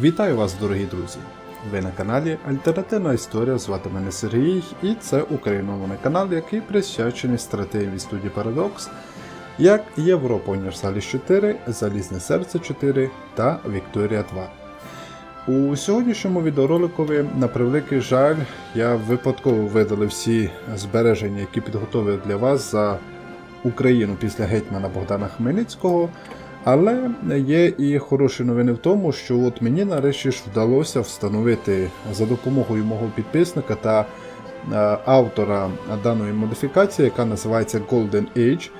Вітаю вас, дорогі друзі! Ви на каналі Альтернативна Історія. Звати мене Сергій, і це україномовний канал, який присвячений стратегії студії Парадокс, як Європа Універсаліс 4, Залізне Серце 4 та Вікторія 2. У сьогоднішньому відеороликові, на превеликий жаль, я випадково видалив всі збереження, які підготовив для вас за Україну після гетьмана Богдана Хмельницького. Але є і хороші новини в тому, що от мені нарешті ж вдалося встановити за допомогою мого підписника та е, автора даної модифікації, яка називається Golden Age,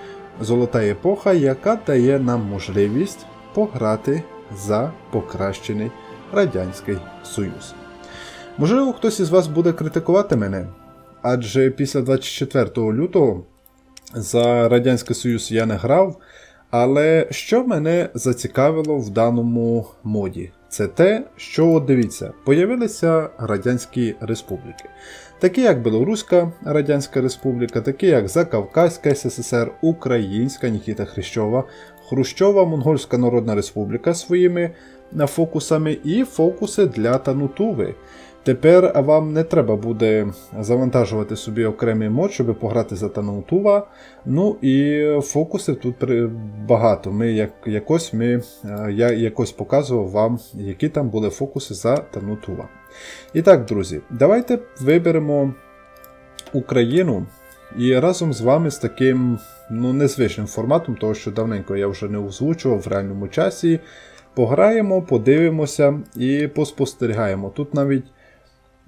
Золота епоха, яка дає нам можливість пограти за покращений Радянський Союз. Можливо, хтось із вас буде критикувати мене, адже після 24 лютого за Радянський Союз я не грав. Але що мене зацікавило в даному моді, це те, що дивіться, появилися Радянські Республіки, такі як Білоруська Радянська Республіка, такі як Закавказька СССР, Українська Нікіта Хрущова, Хрущова Монгольська Народна Республіка своїми фокусами і фокуси для Танутуви. Тепер вам не треба буде завантажувати собі окремий мод, щоб пограти за Танутува. Ну і фокусів тут багато. Ми як, якось ми, Я якось показував вам, які там були фокуси за Танутува. І так, друзі, давайте виберемо Україну. І разом з вами з таким ну, незвичним форматом, того що давненько я вже не озвучував в реальному часі. Пограємо, подивимося і поспостерігаємо. Тут навіть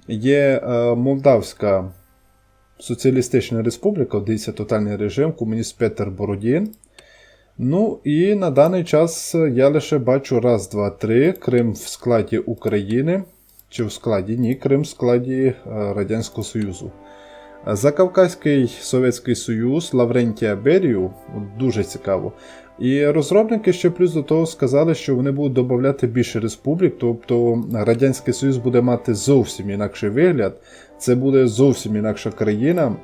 Є е, Молдавська Соціалістична Республіка, дивіться тотальний режим, комуніст Петер Бородін. Ну і на даний час я лише бачу раз, два, три. Крим в складі України. Чи в складі? Ні, Крим в складі е, Радянського Союзу. Закавказький Совєтський Союз, Лаврентія Берію, дуже цікаво. І розробники ще плюс до того сказали, що вони будуть додати більше республік, тобто Радянський Союз буде мати зовсім інакший вигляд, це буде зовсім інакша країна.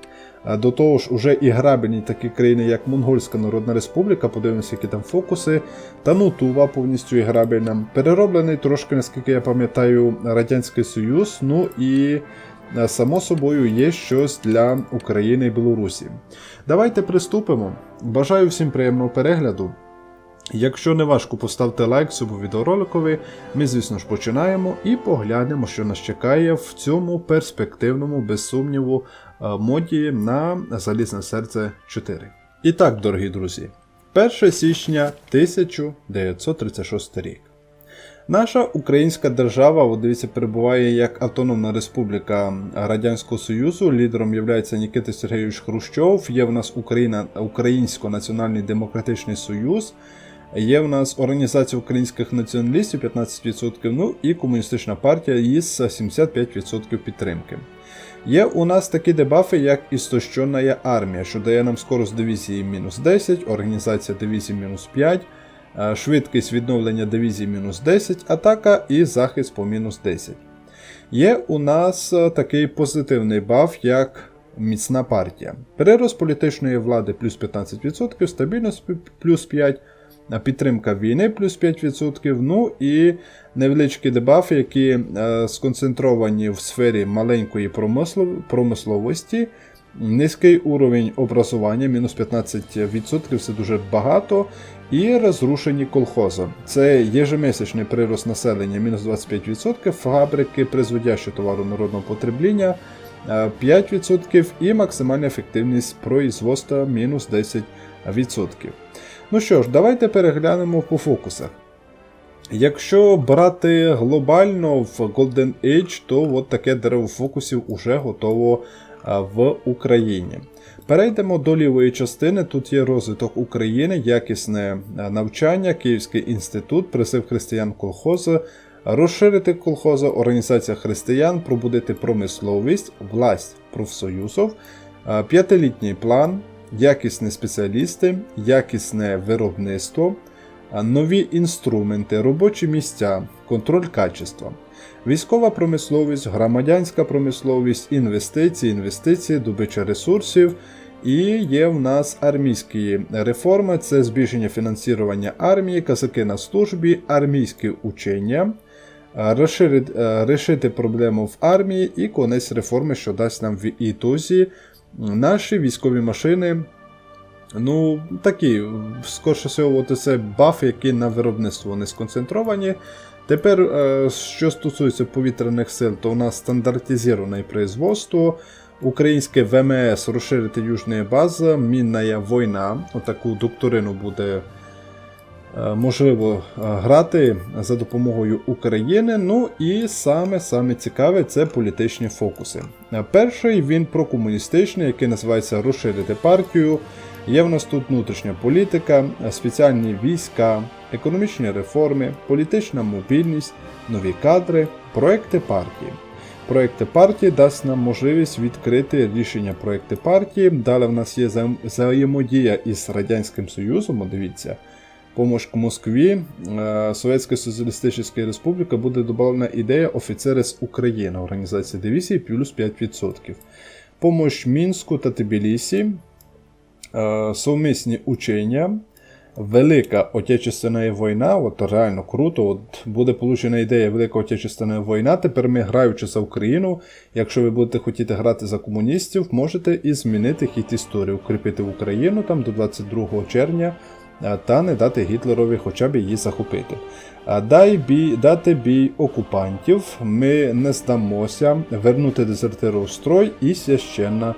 До того ж, уже і грабельні такі країни, як Монгольська Народна Республіка, подивимося, які там фокуси, та ну Тува повністю і грабельна. Перероблений трошки, наскільки я пам'ятаю, Радянський Союз, ну і само собою є щось для України і Білорусі. Давайте приступимо. Бажаю всім приємного перегляду. Якщо не важко, поставте лайк цьому відеороликові, ми, звісно ж, починаємо і поглянемо, що нас чекає в цьому перспективному, без сумніву, моді на Залізне серце 4. І так, дорогі друзі, 1 січня 1936 рік. Наша українська держава, от дивіться, перебуває як Автономна Республіка Радянського Союзу. Лідером є Нікита Сергійович Хрущов. Є в нас Україна, Українсько-Національний Демократичний Союз. Є в нас Організація українських націоналістів 15%, ну і комуністична партія із 75% підтримки. Є у нас такі дебафи, як істощена армія, що дає нам скорость дивізії мінус 10, організація дивізії мінус 5. Е, швидкість відновлення дивізії мінус 10, атака і захист по мінус 10. Є у нас е, такий позитивний баф, як міцна партія. Перерос політичної влади плюс 15%, стабільність плюс 5%, підтримка війни плюс 5%. Ну і невеличкі дебафи, які е, сконцентровані в сфері маленької промисловості. Низький уровень образування, мінус 15%, це дуже багато. І розрушені колхози. Це єжемісячний прирост населення мінус 25%, фабрики, призводящі товару народного потребління 5% і максимальна ефективність производства мінус 10%. Ну що ж, давайте переглянемо по фокусах. Якщо брати глобально в Golden Age, то от таке дерево фокусів уже готово в Україні. Перейдемо до лівої частини. Тут є розвиток України, якісне навчання, Київський інститут, призив християн колхозу, розширити колхози, організація християн, пробудити промисловість, власть профсоюзів, п'ятилітній план, якісні спеціалісти, якісне виробництво, нові інструменти, робочі місця, контроль качества. Військова промисловість, громадянська промисловість, інвестиції, інвестиції, добича ресурсів. І є в нас армійські реформи: це збільшення фінансування армії, казаки на службі, армійські учення, рішити проблему в армії і конець реформи, що дасть нам в ітозі наші військові машини. Ну, такі, скорше всього, це бафи, які на виробництво не сконцентровані. Тепер, е, що стосується повітряних сил, то у нас стандартизоване производство. Українське ВМС розширити южні бази, мінна війна. Отаку докторину буде е, можливо е, грати за допомогою України. Ну і саме саме цікаве це політичні фокуси. Перший він прокомуністичний, який називається Розширити партію. Є в нас тут внутрішня політика, спеціальні війська, економічні реформи, політична мобільність, нові кадри, проекти партії. Проекти партії дасть нам можливість відкрити рішення проекти партії. Далі в нас є взаємодія із Радянським Союзом. Дивіться, помощь Москві, е, Совєтська Соціалістична Республіка буде додана ідея офіцери з України, організація дивізії плюс 5%. Помощь Мінську та Тбілісі, совмісні учення, Велика Отечественна війна, от реально круто. От буде получена ідея Велика Отечественна війна. Тепер ми граючи за Україну. Якщо ви будете хотіти грати за комуністів, можете і змінити хід історії, укріпити Україну там до 22 червня та не дати Гітлерові хоча б її захопити. А, Дай бій, дати бій окупантів, ми не здамося, вернути дезертиру в строй і священна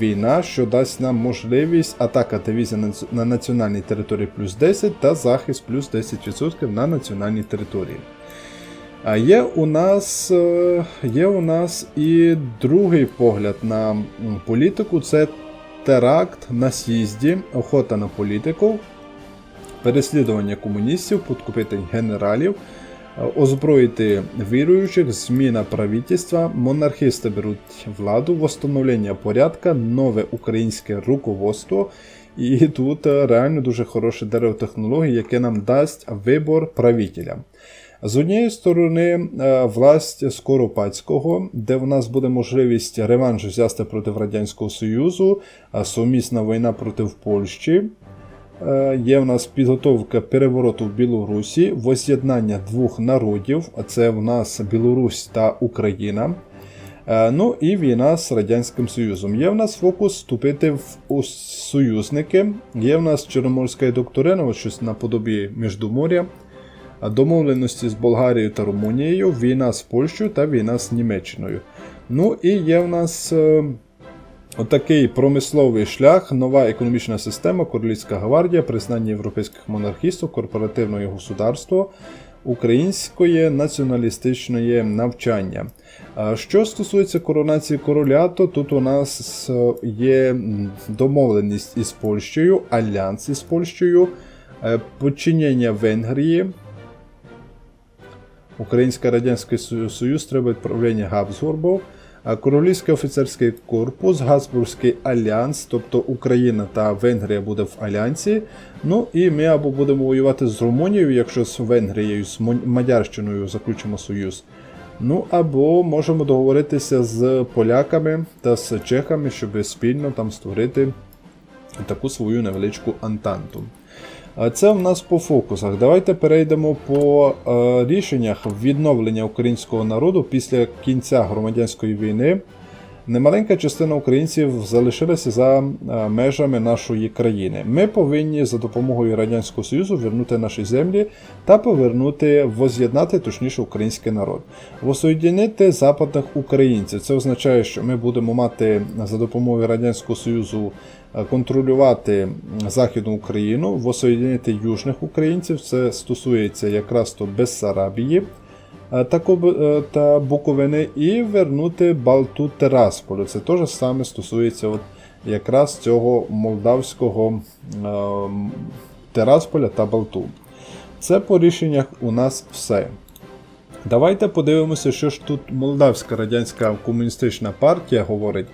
війна, що дасть нам можливість атака дивізій на на національній території плюс 10 та захист плюс 10% на національній території. А є у нас е, є у нас і другий погляд на політику це теракт на з'їзді, охота на політику, переслідування комуністів, підкупити генералів, озброїти віруючих, зміна правительства, монархісти беруть владу, восстановлення порядка, нове українське руководство. І тут е, реально дуже хороше дерево технологій, яке нам дасть вибор правителя. З однієї сторони, е, власть Скоропадського, де в нас буде можливість реванш взяти проти Радянського Союзу, сумісна війна проти Польщі. Е, Є в нас підготовка перевороту в Білорусі, воз'єднання двох народів, а це в нас Білорусь та Україна. Е, Ну і війна з Радянським Союзом. Є в нас фокус вступити в союзники. Є в нас Чорноморська доктрина, щось наподобі Міждуморя. Домовленості з Болгарією та Румунією, війна з Польщею та війна з Німеччиною. Ну і є в нас е, отакий промисловий шлях, нова економічна система, Королівська гвардія, признання європейських монархістів, корпоративне государство, української націоналістичної навчання. Що стосується коронації короля, то тут у нас е, є домовленість із Польщею, альянс із Польщею, е, подчинення Венгрії. Українська Радянський Союз треба правління Габсбургів, а Королівський офіцерський корпус, Габсбурзький альянс, тобто Україна та Венгрія буде в альянсі. Ну і ми або будемо воювати з Румунією, якщо з Венгрією, з Мадярщиною заключимо союз. Ну або можемо договоритися з поляками та з чехами, щоб спільно там створити таку свою невеличку антанту. Це в нас по фокусах. Давайте перейдемо по е, рішеннях відновлення українського народу після кінця громадянської війни. Немаленька частина українців залишилася за е, межами нашої країни. Ми повинні за допомогою Радянського Союзу вернути наші землі та повернути, воз'єднати точніше український народ. Воссоєдинити западних українців. Це означає, що ми будемо мати за допомогою Радянського Союзу е, контролювати Західну Україну, воссоєдинити южних українців. Це стосується якраз то Бессарабії Коб- е, та Буковини, і вернути Балту Терасполю. Це теж саме стосується от якраз цього молдавського е, Терасполя та Балту. Це по рішеннях у нас все. Давайте подивимося, що ж тут Молдавська радянська комуністична партія говорить.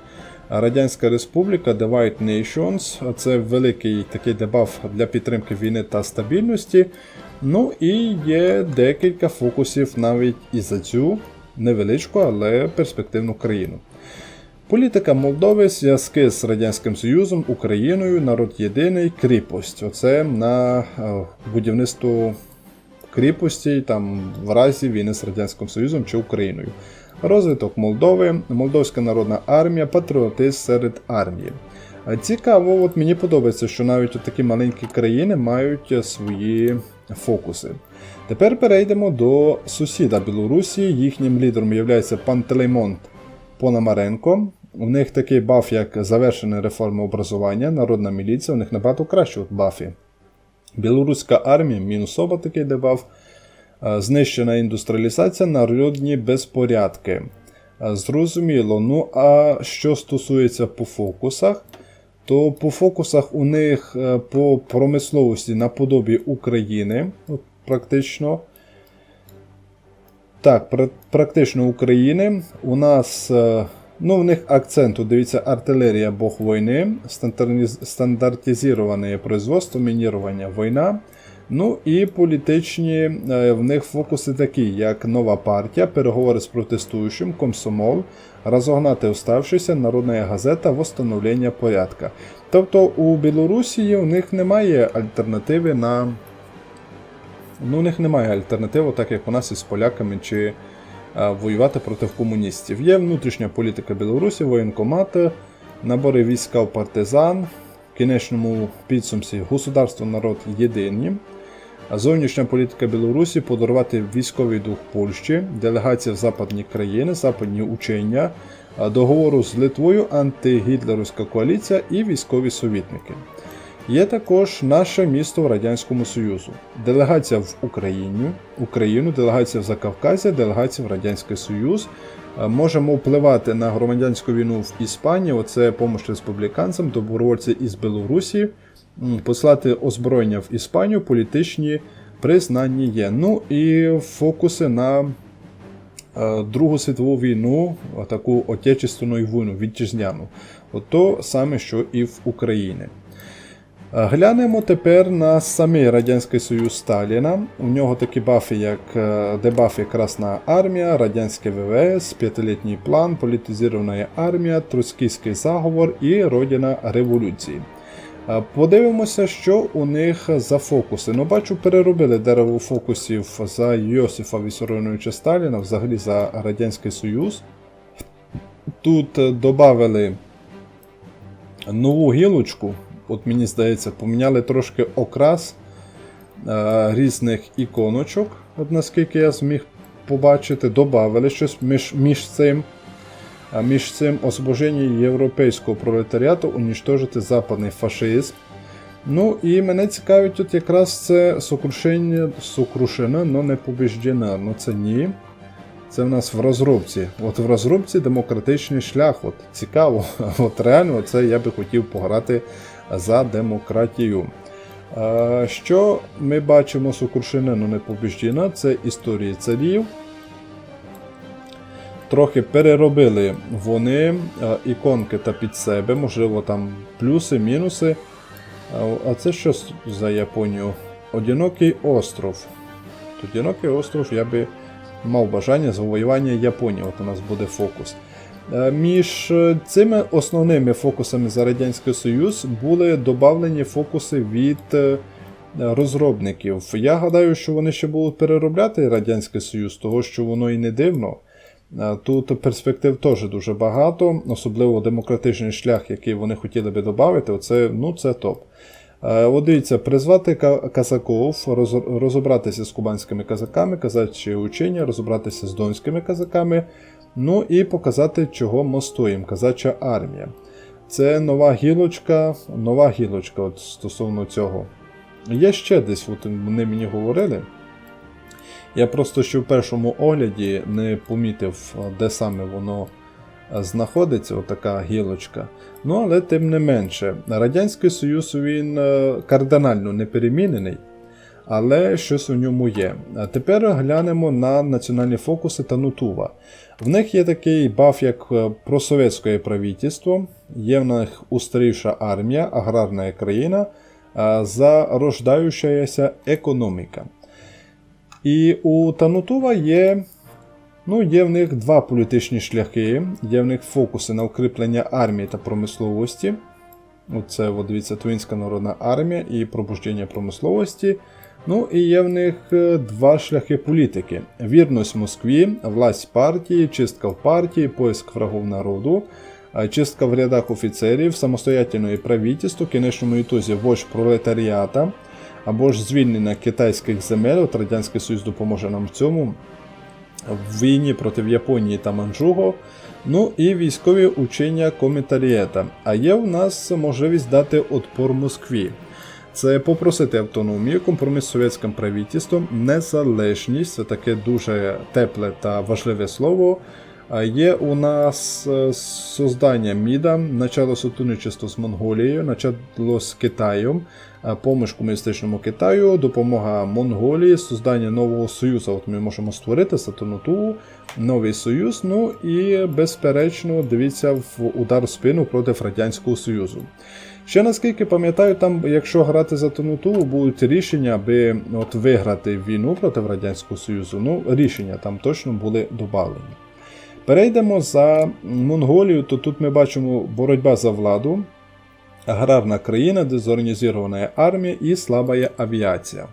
Радянська Республіка Divide Nations це великий такий дебаф для підтримки війни та стабільності. Ну і є декілька фокусів навіть і за цю невеличку, але перспективну країну. Політика Молдови, зв'язки з Радянським Союзом, Україною, народ єдиний, кріпость. Оце на е, будівництво кріпості там, в разі війни з Радянським Союзом чи Україною. Розвиток Молдови, Молдовська народна армія, патріотизм серед армії. Цікаво, от мені подобається, що навіть от такі маленькі країни мають е, свої фокуси. Тепер перейдемо до сусіда Білорусі. Їхнім лідером є Пантелеймон Пономаренко. У них такий баф, як завершена реформа образування, народна міліція, у них набагато краще от бафі. Білоруська армія, мінусова такий дебаф, е, знищена індустріалізація, народні безпорядки. Е, Зрозуміло. Ну а що стосується по фокусах, то по фокусах у них е, по промисловості наподобі України, практично. Так, практично України. У нас, е, ну, в них акцент, дивіться, артилерія Бог війни, стандартизоване производство, мінірування війна. Ну і політичні е, в них фокуси такі, як нова партія, переговори з протестуючим, комсомол, розогнати уставшися, народна газета, восстановлення порядка. Тобто у Білорусі у них немає альтернативи на Ну, у них немає альтернативи, так як у нас із поляками чи а, воювати проти комуністів. Є внутрішня політика Білорусі, воєнкомати, набори війська в партизан, в кінечному підсумці государство народ єдині. А Зовнішня політика Білорусі подарувати військовий дух Польщі, делегація в западні країни, западні учення, договору з Литвою, антигітлерівська коаліція і військові совітники. Є також наше місто в Радянському Союзу, делегація в Україні, Україну, делегація в Закавказі, делегація в Радянський Союз. Можемо впливати на громадянську війну в Іспанії. Оце помощь республіканцям, добровольці із Білорусі, послати озброєння в Іспанію, політичні признання є. Ну і фокуси на е, Другу світову війну, таку отечественну війну, вітчизняну. Ото саме, що і в Україні. Е, Глянемо тепер на самий Радянський Союз Сталіна. У нього такі бафи, як е, дебафи Красна армія, Радянське ВВС, п'ятилітній план, політизована армія, Троцькийський заговор і Родина революції. Подивимося, що у них за фокуси. Ну, бачу, переробили дерево фокусів за Йосифа Вісароновича Сталіна, взагалі за Радянський Союз. Тут е, додали нову гілочку. От мені здається, поміняли трошки окрас е, різних іконочок, от наскільки я зміг побачити, додали щось між, між цим. А між цим освобождення європейського пролетаріату унічтожити западний фашизм. Ну і мене цікавить тут якраз це сокрушення, сокрушена, но не побіждена. Ну це ні. Це в нас в розробці. От в розробці демократичний шлях. От цікаво. От реально це я би хотів пограти за демократію. Що ми бачимо сокрушена, но не побіждена? Це історії царів. Трохи переробили вони е, іконки та під себе, можливо, там плюси, мінуси. А- А це що за Японію? Одинокий остров. Одинокий остров я би мав бажання завоювання Японії. От у нас буде фокус. Е, Між е, цими основними фокусами за Радянський Союз були додавлені фокуси від е, розробників. Я гадаю, що вони ще будуть переробляти Радянський Союз, того що воно і не дивно. Е, Тут перспектив теж дуже багато, особливо демократичний шлях, який вони хотіли би додати, оце, ну, це топ. Е, От дивіться, призвати казаков, розібратися з кубанськими казаками, казачі учення, розібратися з донськими казаками, ну і показати, чого ми стоїмо, казача армія. Це нова гілочка, нова гілочка от стосовно цього. Є ще десь, от вони мені говорили. Я просто ще в першому огляді не помітив, де саме воно знаходиться, отака гілочка. Ну, але тим не менше, Радянський Союз він е, кардинально не перемінений, але щось у ньому є. Тепер глянемо на національні фокуси та Нутува. В них є такий баф, як е, просовєтське правительство, є в них устарівша армія, аграрна країна, зарождаючаяся економіка. І у Танутува є, ну, є в них два політичні шляхи, є в них фокуси на укріплення армії та промисловості. Оце, от, дивіться, Твінська народна армія і пробуждення промисловості. Ну і є в них е, два шляхи політики: вірність Москві, власть партії, чистка в партії, поиск врагов народу, чистка в рядах офіцерів, самостоятельне правительство, в кінечному ітозі вождь пролетаріата, або ж звільнення китайських земель, от Радянський Союз допоможе нам в цьому. В війні проти Японії та Манчжуго, ну і військові учення комітарієта. А є в нас можливість дати отпор Москві. Це попросити автономію, компроміс з совєтським правительством, незалежність це таке дуже тепле та важливе слово. А Є у нас е, создання МІДа, начало сотрудничества з Монголією, начало з Китаєм, е, помощь комуністичному Китаю, допомога Монголії, создання нового союзу. От ми можемо створити Сатонуту, новий союз. Ну і безперечно, дивіться в удар в спину проти Радянського Союзу. Ще наскільки пам'ятаю, там, якщо грати за Тонуту, будуть рішення, аби от виграти війну проти Радянського Союзу. Ну, рішення там точно були додавлені. Перейдемо за Монголію, то тут ми бачимо боротьба за владу, аграрна країна, дезорганізована армія і слаба авіація.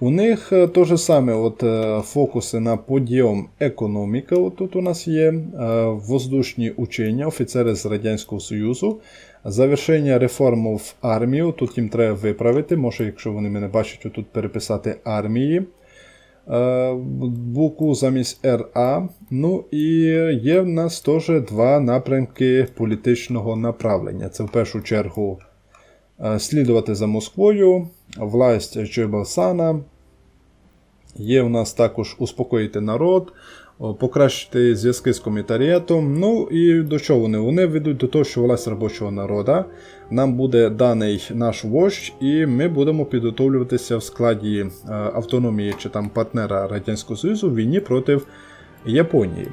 У них е, то же саме от, е, фокуси на подйом економіка. От тут у нас є е, воздушні учення, офіцери з Радянського Союзу, завершення реформ в армію. Тут їм треба виправити, може, якщо вони мене бачать, тут переписати армії. Букву замість РА. Ну і є в нас теж два напрямки політичного направлення. Це в першу чергу слідувати за Москвою, власть Чойбалсана. Є в нас також успокоїти народ, покращити зв'язки з комітарієтом. Ну і до чого вони? Вони ведуть до того, що власть робочого народу. Нам буде даний наш вождь, і ми будемо підготовлюватися в складі автономії чи там партнера Радянського Союзу в війні проти Японії.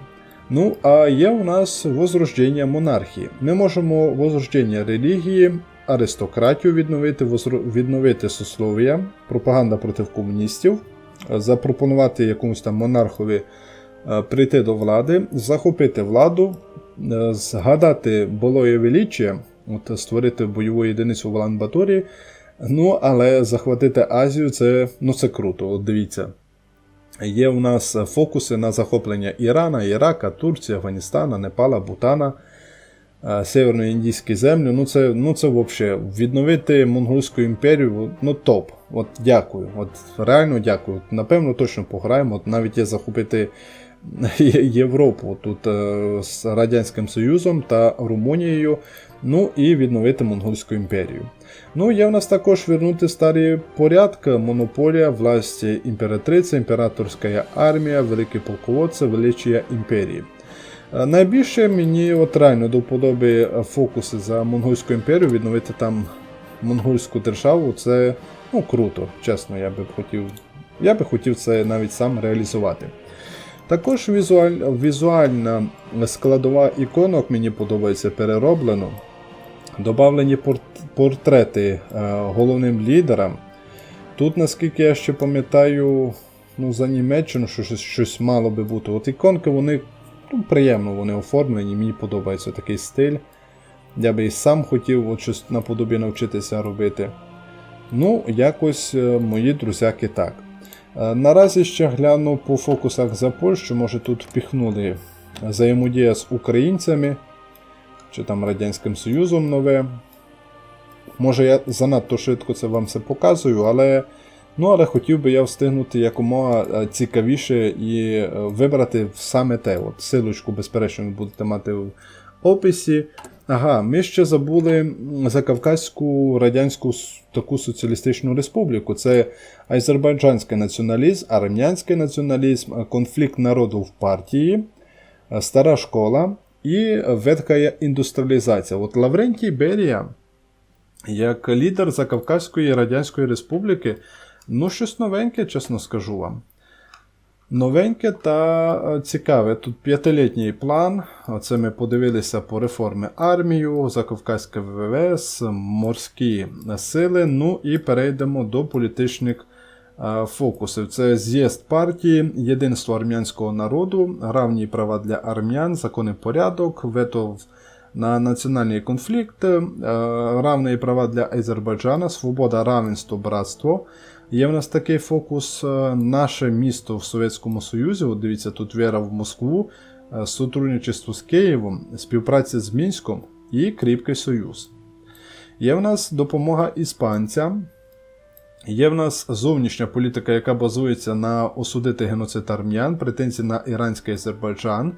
Ну, а є у нас возрождення монархії. Ми можемо возрождення релігії аристократію відновити, відновити сослов'я, пропаганда проти комуністів, запропонувати якомусь там монархові е, прийти до влади, захопити владу, е, згадати былоє величчя, от створити бойову єдиницю в Лан-Баторі, ну, але захватити Азію це ну, це круто. От дивіться. Є у нас фокуси на захоплення Ірана, Ірака, Турції, Афганістана, Непала, Бутана. Северно-індійські землі. Ну це ну це взагалі відновити Монгольську імперію, ну топ. От Дякую. От Реально дякую. Напевно, точно пограємо. От Навіть є захопити Європу тут е, з Радянським Союзом та Румунією. Ну і відновити Монгольську імперію. Ну, є в нас також вернути старі порядки, монополія, власть імператриці, імператорська армія, великі полководці, величія імперії. Е, найбільше мені от реально до вподоби фокуси за Монгольську імперію, відновити там монгольську державу, це ну, круто, чесно, я би хотів я би хотів це навіть сам реалізувати. Також візуаль, візуальна складова іконок мені подобається перероблено. Добавлені портрети е, головним лідерам. Тут, наскільки я ще пам'ятаю, ну, за Німеччину щось, щось мало би бути. От іконки вони Ну, Приємно вони оформлені, мені подобається такий стиль. Я би і сам хотів от щось наподобі навчитися робити. Ну, якось е, мої друзяки так. Е, наразі ще гляну по фокусах за Польщу, може тут впіхнули взаємодія з українцями чи там Радянським Союзом нове. Може я занадто швидко це вам все показую, але Ну, але хотів би я встигнути якомога е, цікавіше і е, вибрати саме те. От Силочку, безперечно, ви будете мати в описі. Ага, ми ще забули за Кавказьку Радянську таку соціалістичну республіку. Це азербайджанський націоналізм, армянський націоналізм, е, конфлікт народу в партії, стара школа і ветка індустріалізація. От Лаврентій Берія, як лідер Закавказької Радянської Республіки. Ну, щось новеньке, чесно скажу вам. Новеньке та е, цікаве. Тут п'ятилітній план. Оце ми подивилися по реформи армію, Закавказьке ВВС, морські сили. Ну і перейдемо до політичних е, фокусів. Це з'їзд партії, єдинство армянського народу, равні права для армян, законний порядок, вето на національний конфлікт, е, равні права для Азербайджана, свобода, равенство, братство. Є в нас такий фокус е, наше місто в Совєтському Союзі. От дивіться, тут віра в Москву, е, сотрудничество з Києвом, співпраця з Мінськом і Кріпкий Союз. Є в нас допомога іспанцям. Є в нас зовнішня політика, яка базується на осудити геноцид армян, претензії на іранський Азербайджан,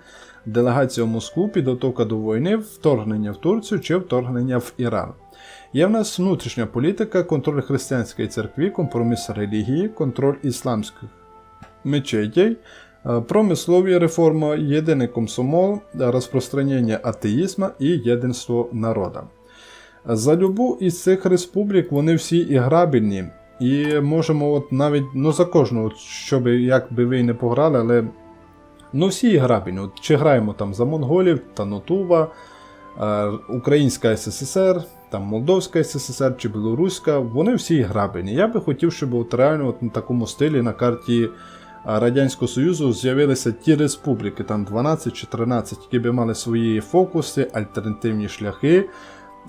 делегація в Москву, підготовка до війни, вторгнення в Турцію чи вторгнення в Іран. Є в нас внутрішня політика, контроль християнської церкви, компроміс релігії, контроль ісламських мечетей, е, промислові реформи, єдиний комсомол, розпространення атеїзму і єдинство народа. За любу із цих республік вони всі іграбельні. І можемо от навіть ну за кожну, от, щоб як би ви не пограли, але ну всі. От, чи граємо там за монголів, Танутува, е, Українська СССР, там Молдовська СССР чи Білоруська, вони всі грабельні. Я би хотів, щоб от реально от на такому стилі на карті е, Радянського Союзу з'явилися ті республіки, там 12 чи 13, які би мали свої фокуси, альтернативні шляхи.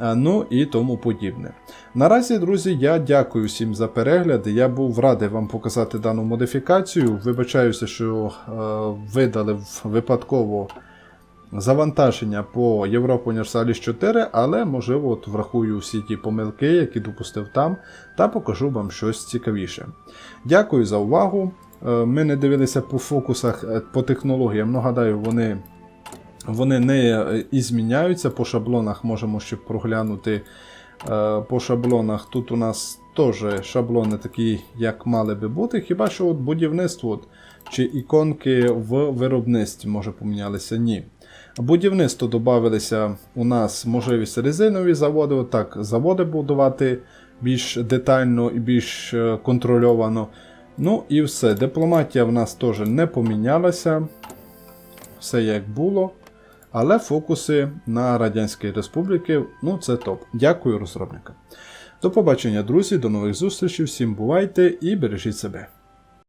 Ну і тому подібне. Наразі, друзі, я дякую всім за перегляд. Я був радий вам показати дану модифікацію. Вибачаюся, що е, видали випадково завантаження по Європу Universalis 4, але можливо от врахую всі ті помилки, які допустив там, та покажу вам щось цікавіше. Дякую за увагу. Е, Ми не дивилися по фокусах, е, по технологіям. Нагадаю, вони, вони не е, і зміняються. По шаблонах можемо ще проглянути. По шаблонах тут у нас теж шаблони такі, як мали би бути. Хіба що от будівництво от, чи іконки в виробництві може помінялися? Ні. Будівництво додавалися у нас можливість резинові заводи, отак заводи будувати більш детально і більш е, контрольовано. Ну і все. Дипломатія в нас теж не помінялася. Все як було. Але фокуси на Радянській Республіки, ну це топ. Дякую розробникам. До побачення, друзі, до нових зустрічей. Всім бувайте і бережіть себе.